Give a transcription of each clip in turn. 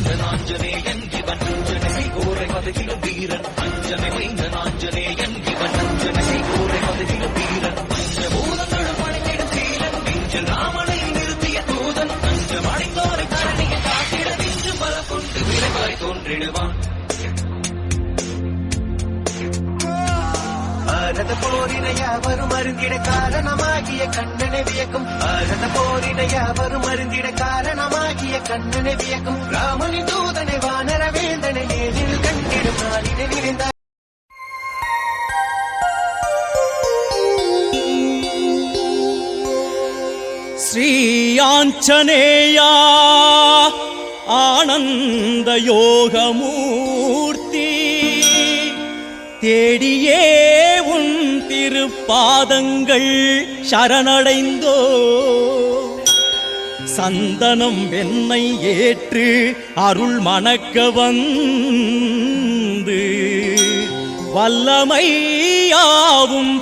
மைந்தன் ஆஞ்சநேயன் இவன் அஞ்சனை. கோரை மதுகிலும் வீரன் அஞ்சனை மைந்தன் ஆஞ்சநேயன் ஆரத போரினைய வரும் அருந்திட காரணமாகிய கண்ணனை வியக்கும். ஆரத போரினைய வரும் அருந்திட காரணமாகிய கண்ணனை வியக்கும். ராமனின் தூதனை வானரவேந்தனை நேரில் கண்டிடும் நாளினை நினைந்தார் ஸ்ரீயாஞ்சனேயா ஆனந்த யோகமூர்த்தி தேடியே திருப்பாதங்கள் சரணடைந்தோ? சந்தனம் வெண்ணை ஏற்று அருள் மணக்க வந்து வல்லமையாவும்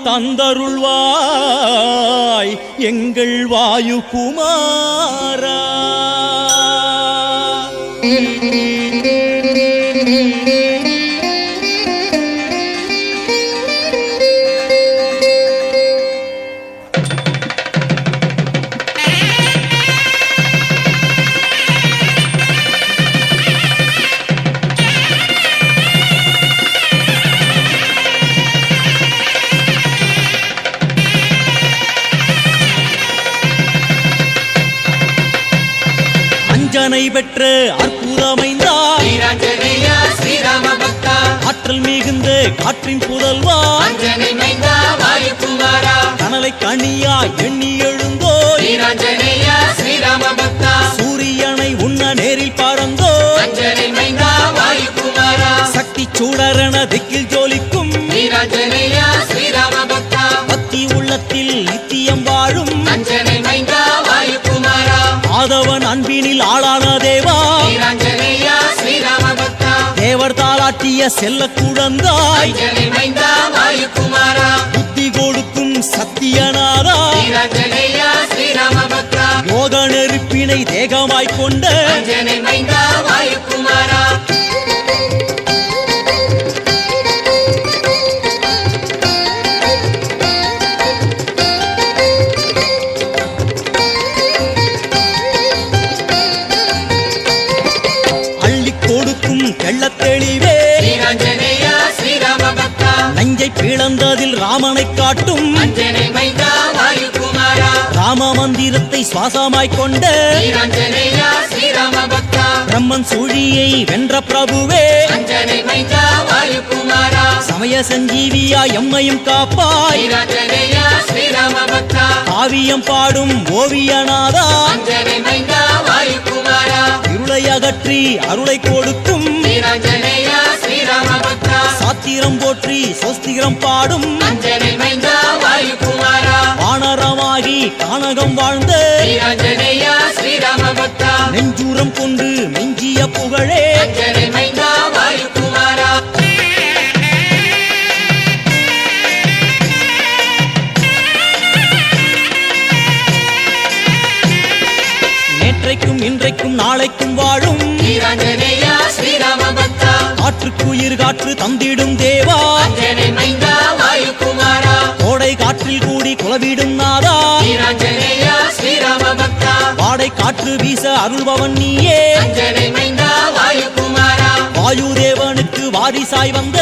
தந்தருள்வாய் எங்கள் வாயு குமாரா அஞ்சனை பெற்ற பக்தா ஆற்றல் மிகுந்த காற்றின் புதல்வா கனலை கனியா எண்ணி பக்தா சூரியனை உண்ண நேரில் குமாரா சக்தி சூடரென திக்கில் செல்ல குழந்தாய். புத்தி கொடுக்கும் பக்தா யோக நெருப்பினை தேகமாய்க் கொண்ட சுவாசமாய்க் கொண்ட பிரம்மன் சுழியை வென்ற பிரபுவே. சமய சஞ்சீவியா எம்மையும் காப்பாய். காவியம் பாடும் ஓவியநாதா இருளை அகற்றி அருளை கொடுக்கும். சாத்திரம் போற்றி சொஸ்திரம் பாடும். வானரமாகி கானகம் வாழ்ந்த நெஞ்சூரம் கொண்டு மெஞ்சிய புகழே. நேற்றைக்கும் இன்றைக்கும் நாளைக்கும் வாழும் காற்றுக்குயிர் காற்று தந்திடும் தேவா. கோடை காற்றில் கூடி குலவிடும் வீச அருள்பவன் நீயே. அஞ்சனை மைந்தா வாயு குமாரா வாயு தேவனுக்கு வாரிசாய் வந்த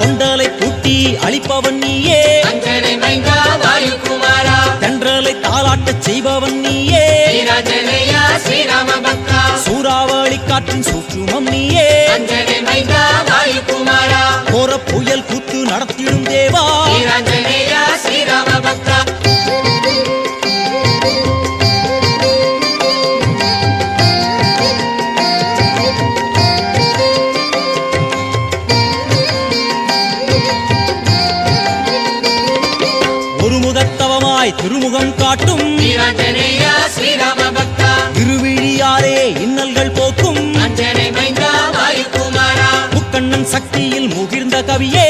கொண்டலை கூட்டி அழிப்பவன் நீயே. தென்றலை தாளாட்டச் செய்பவன் நீயே. சூறாவளி காற்றின் சூற்றுமம் நீயே. கோர புயல் கூத்து நடத்திடும் தேவா. ஸ்ரீராம பக்தா முகத்தவமாய் திருமுகம் காட்டும். திருவிழியாரே இன்னல்கள் போக்கும். முக்கண்ணன் சக்தியில் முகிர்ந்த கவியே.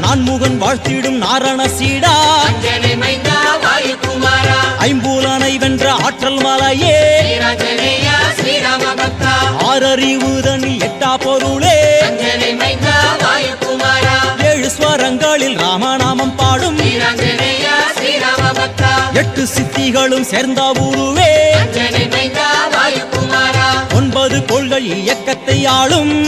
நான் முகன் வாழ்த்திடும் நாரண சீடா. ஐம்பூலனை வென்ற ஆற்றல் மலையே. ஆறறிவுதனில் எட்டு சித்திகளும் சேர்ந்த வாயுகுமாரா ஒன்பது கோள்கள் இயக்கத்தை ஆளும்.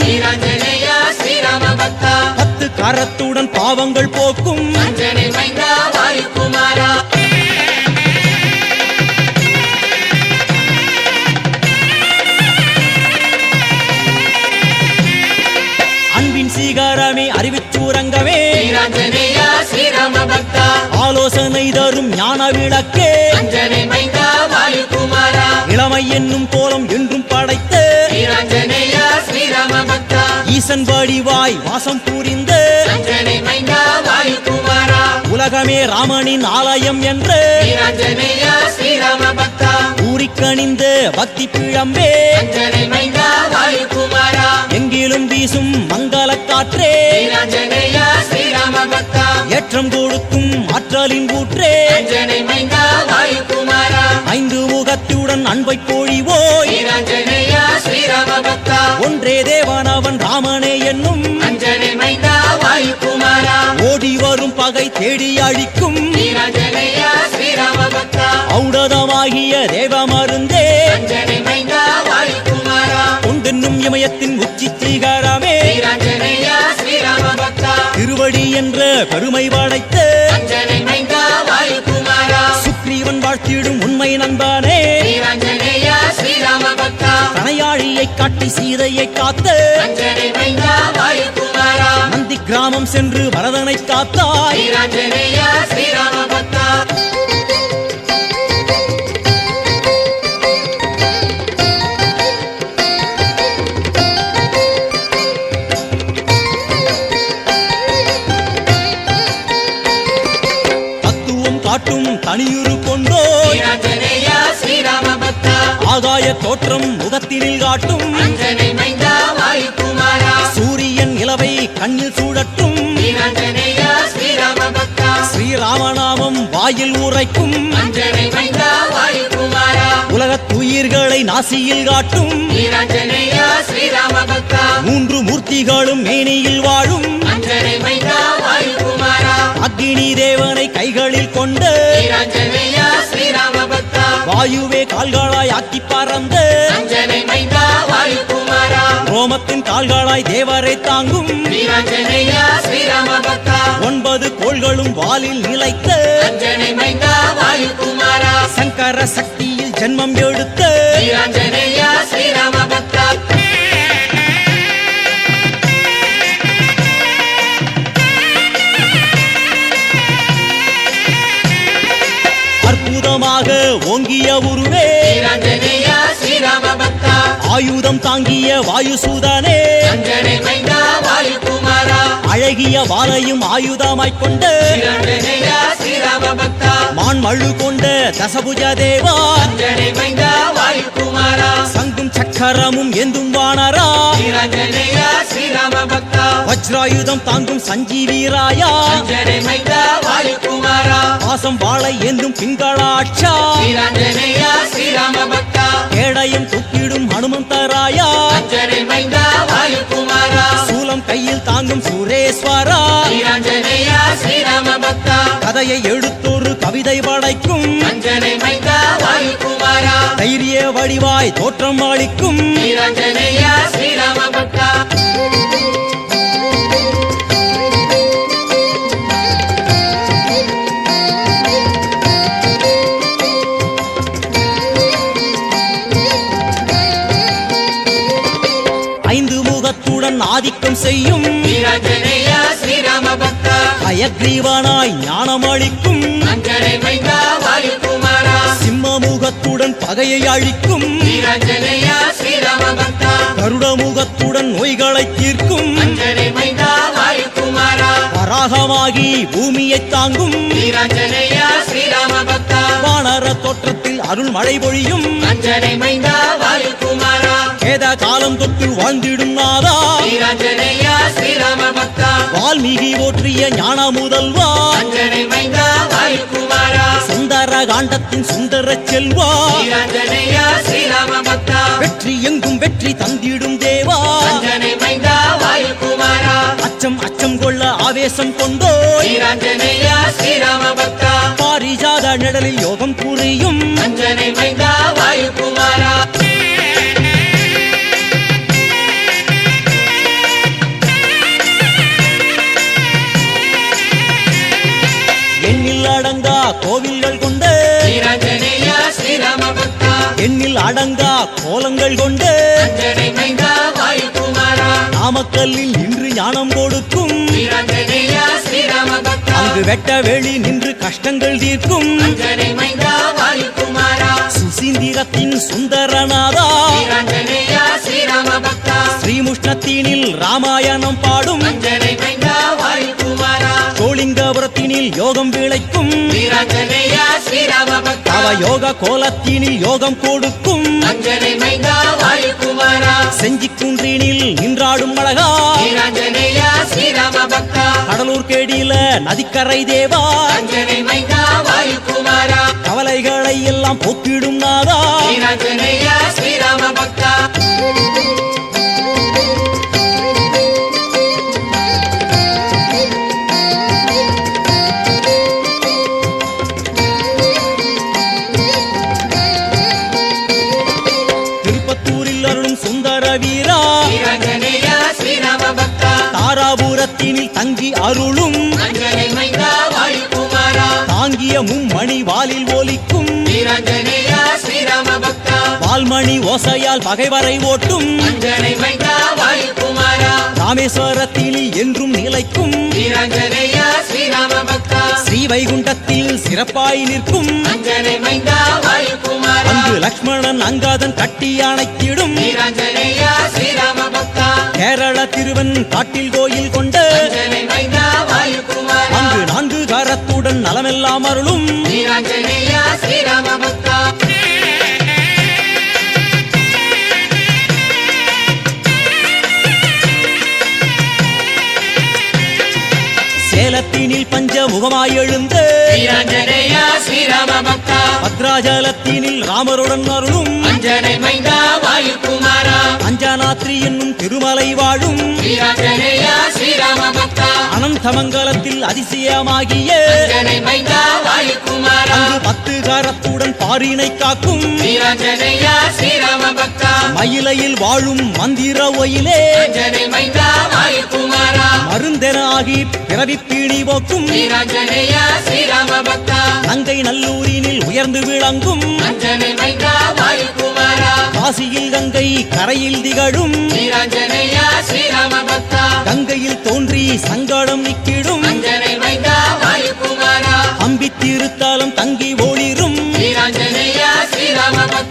பத்து கரத்துடன் பாவங்கள் போக்கும். அன்பின் சீகாரமே அறிவிச்சூரங்கமே ஞான விளக்கே. இளமை என்னும் கோலம் என்றும் படைத்த. ஈசன் வடிவாய் வாசம் புரிந்த. உலகமே ராமனின் ஆலயம் என்று. ஸ்ரீராம பக்தா பிழம்பே. எங்கிலும் வீசும் ஏற்றம் கொடுக்கும் ஆற்றலின் ஊற்றே. ஐந்து முகத்துடன் அன்பை பொழிவோய். ஒன்றே தேவனவன் ராமனே என்னும். ஓடி வரும் பகை தேடி அழிக்கும். ஔடதமாகிய தேவ மருந்தே. கொண்டென்னும் இமயத்தின் உச்சி திருவடி என்ற பெருமை வாயுகுமாரா சுக்ரீவன் வாழ்த்திடும் உண்மை நண்பனே. கணையாழியை காட்டி சீதையை காத்த நந்தி கிராமம் சென்று பரதனை காத்தாய். முகத்தினில் காட்டும். சூரியன் இலவை கண்ணில் சூழட்டும். ஸ்ரீராமநாமம் வாயில் உரைக்கும். அஞ்சனை மைந்தா வாயுகுமாரா உலகத் துயிர்களை நாசியில் காட்டும். மூன்று மூர்த்திகளும் மேனியில் வாழும். அக்னி தேவனை கைகளில் கொண்ட. வாயுவே கால்களாய் ஆக்கி பறந்த ரோமத்தின் கால்களாய் தேவரை தாங்கும் ஒன்பது கோள்களும் வாலில் நிலைத்த சங்கர சக்தியில் ஜென்மம் எடுத்த ஸ்ரீராம ஓங்கிய உருவே. ஆயுதம் தாங்கிய வாயுசூதனே. அழகிய வாளையும் ஆயுதமாய்க் கொண்ட மான் மழு கொண்ட தசபுஜ தேவா. சங்கும் சக்கரமும் எந்தும் வானரா. வஜ்ராயுதம் தாங்கும் சஞ்சீவீராயா? பாசம் வாளை ஏந்தும் பிங்களாட்சா கேடயம் தூக்கிடும் ஹனுமந்தராயா சூலம் கையில் தாங்கும் சுரேஸ்வரா? கதையை எடுத்தொரு கவிதை படைக்கும். தைரிய வடிவாய் தோற்றம் அளிக்கும். வீராஞ்சனேய ஞானம் அளிக்கும் அஞ்சனை மைந்தா வாயுகுமாரா சிம்ம முகத்துடன் பகையை அழிக்கும். வீராஞ்சனேய ஸ்ரீராம பக்தா கருட முகத்துடன் நோய்களை தீர்க்கும் வராகமாகி பூமியை தாங்கும். வானர தோற்றத்தில் அருள் மழை பொழியும். வேத காலம் தொட்டு வாழ்ந்திடும் நாதா. வால்மீகி ஓற்றிய ஞான முதல்வா சுந்தர காண்டத்தின் சுந்தர செல்வா. வெற்றி எங்கும் வெற்றி தந்திடும் தேவா. அச்சம் அச்சம் கொள்ள ஆவேசம் பக்தா. பாரிஜாத நிழலில் யோகம் புரியும். அஞ்சனை மைந்தா வாயுகுமாரா எண்ணில் அடங்கா கோலங்கள் கொண்டு நாமக்கல்லில் நின்று ஞானம் கொடுக்கும். அங்கு வெட்ட வெளி நின்று கஷ்டங்கள் தீர்க்கும். சுசீந்திரத்தின் சுந்தரநாதா. ஸ்ரீமுஷ்ணத்தீனில் ராமாயணம் பாடும். அஞ்சனை சோளிங்கபுரத்தினில் யோகம் விளைக்கும். அவ யோக கோலத்தினில் யோகம் கொடுக்கும். செஞ்சி குன்றினில் நின்றாடும் அழகா. கடலூர் கேடியில நதிக்கரை தேவா. கவலைகளை எல்லாம் போக்கிடும் நாதா. ஸ்ரீராம பக்தா. தாராபுரத்தினில் தங்கி அருளும். தாங்கிய மும்மணி வாலில் ஒலிக்கும். வால்மணி ஓசையால் பகைவரை ஓட்டும். ராமேஸ்வரத்தில் என்றும் நிலைக்கும். ஸ்ரீ வைகுண்டத்தில் சிறப்பாய் நிற்கும். அங்கு லக்ஷ்மணன் அங்காதன் கட்டி அணைத்திடும் ஸ்ரீராம பக்தா கேரள திருவன் காட்டில் கோயில் கொண்ட அங்கு நான்கு கரத்துடன் நலமெல்லாம் அருளும். சேலத்தினில் பஞ்ச முகமாய் எழுந்து வீராஞ்சனேயா ஸ்ரீராம பக்தா பத்ராஜலத்தினில் ராமருடன் அருளும் அஞ்சனை மைந்தா வாயுகுமாரா அஞ்சனாத்ரி என்னும் திருமலை வாழும் ஸ்ரீராம பக்தா அனந்தமங்கலத்தில் அதிசயமாகிய அஞ்சனை மைந்தா பத்து காரத்துடன் பாரினை காக்கும் வீராஞ்சனேயா ஸ்ரீராம பக்தா மயிலையில் வாழும் மந்திர ஒயிலே அஞ்சனை மைந்தா மருந்தென ஆகி பிறவி பீடி போக்கும் ஸ்ரீராம பக்தா நங்கை நல்லூரினில் உயர்ந்து விளங்கும். காசியில் கங்கை கரையில் திகழும். கங்கையில் தோன்றி சங்கடம் நிக்கிடும். அம்பி திருத்தாலம் தங்கி ஒளிரும்.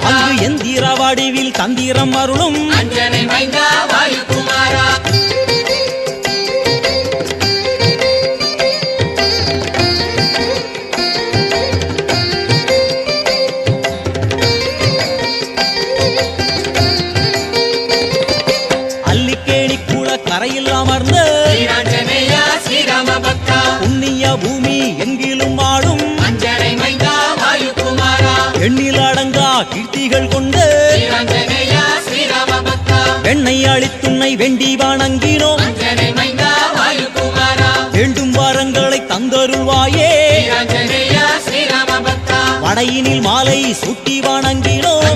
அங்கு எந்திர வடிவில் தந்திரம் அருளும். புண்ணிய பூமி எங்கிலும் வாயுகுமாரா எண்ணில் அடங்கா கீர்த்திகள் கொண்டு வெண்ணை அளித்துன்னை வெண்டி வணங்கினோம். வேண்டும் வரங்களை தந்தருள்வாயே. வடையினில் மாலை சுட்டி வணங்கினோம்.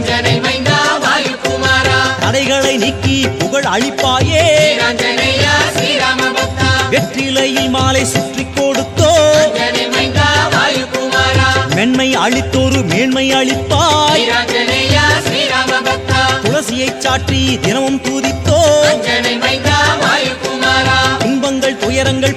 தடைகளை நீக்கி புகழ் பக்தா வெற்றிலையில் மாலை சுற்றி மென்மை அளித்தோரு மேன்மை அளிப்பாய். துளசியைச் சாற்றி தினமும் தூதித்தோ துன்பங்கள் துயரங்கள்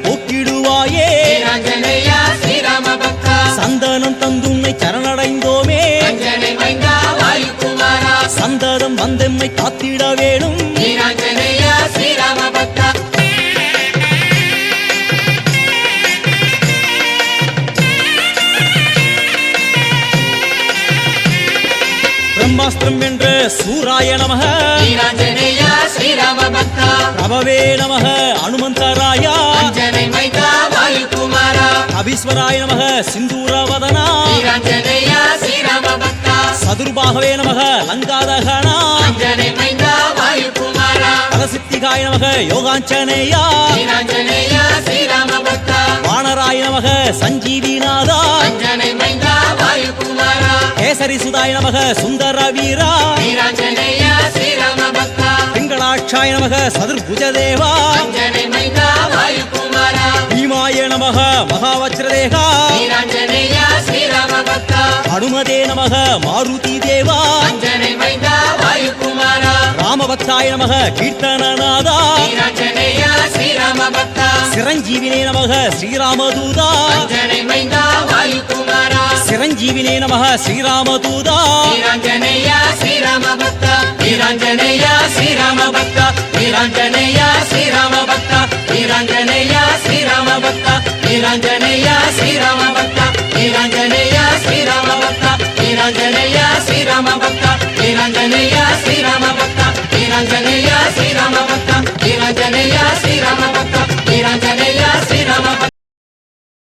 பிரம்மாஸ்திரம் வென்ற சூராய நமக. ஸ்ரீராம பக்தா பிரபவே நமக அனுமந்தராயா அபீஸ்வராய நமக சிந்தூரவதனா. ஸ்ரீராம பக்தா சதுர்பாகவே நமக லங்காதகனா. பலசித்திகாய நமக யோகாஞ்சனேயா வீராஞ்சனேய ஸ்ரீராம பக்தா வானராய நமக சஞ்சீவிநாதா. சகரிசுதாய நமக சுந்தர வீரா பிங்களாட்சாய நமக சதுர்புஜதேவா. பீமாய நமக மகாவஜ்ரதேகா அனுமதே நமக மாருதி தேவா ராமபக்தாய நமக கீர்த்தனநாதா. சிரஞ்சீவினே நமக ஸ்ரீராமதூதா. చిరంజీవినే నమ శ్రీరామదూదా శ్రీరంజనేయ శ్రీరామ భక్త శ్రీరంజనేయ శ్రీరామ భక్త శ్రీరంజనేయ శ్రీరామ భక్త శ్రీరంజనేయ శ్రీరామ భక్త శ్రీరంజనేయ శ్రీరామ భక్త శ్రీరంజనేయ శ్రీరామ భక్త శ్రీరంజనేయ శ్రీరామ భక్త శ్రీరంజనేయ శ్రీరామ భక్త శ్రీరంజనేయ శ్రీరామ భక్త శ్రీరంజనేయ శ్రీరామ భక్త